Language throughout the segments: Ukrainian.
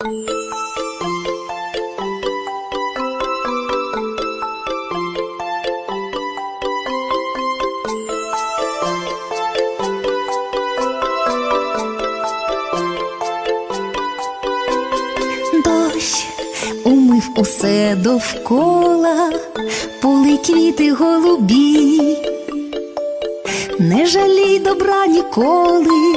Дощ умив усе довкола, поли квіти голубі, не жалій добра ніколи,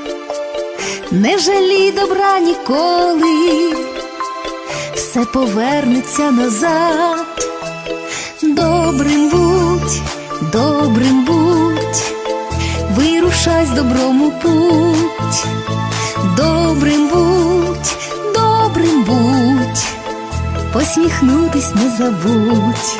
не жалій добра ніколи, все повернеться назад. Добрим будь, добрим будь, вирушай з добром путь. Добрим будь, добрим будь, посміхнутись не забудь.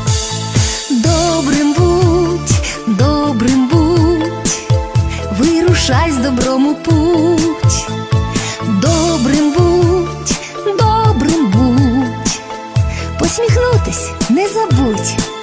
Вирушай з добром путь. Добрим будь, добрим будь, посміхнутись не забудь.